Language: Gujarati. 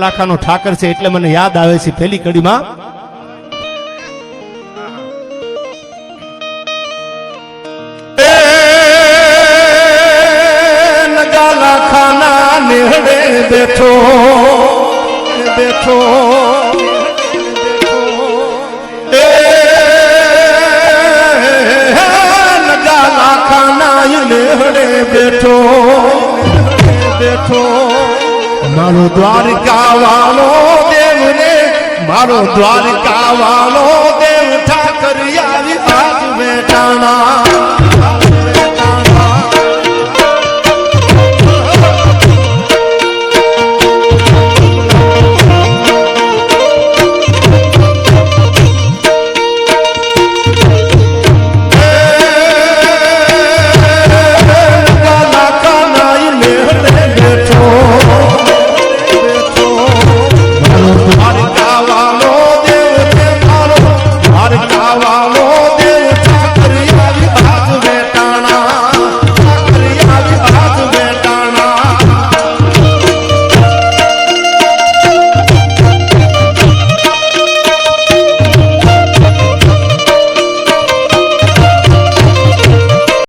લાખાનો ઠાકર છે એટલે મને યાદ આવે છે પેલી કડીમાં. નેહડે બેઠો બેઠો. એ નગાલા ખાના નેહડે બેઠો બેઠો. મારો દ્વારકા વાલો દેવને મારો દ્વારકા વાળો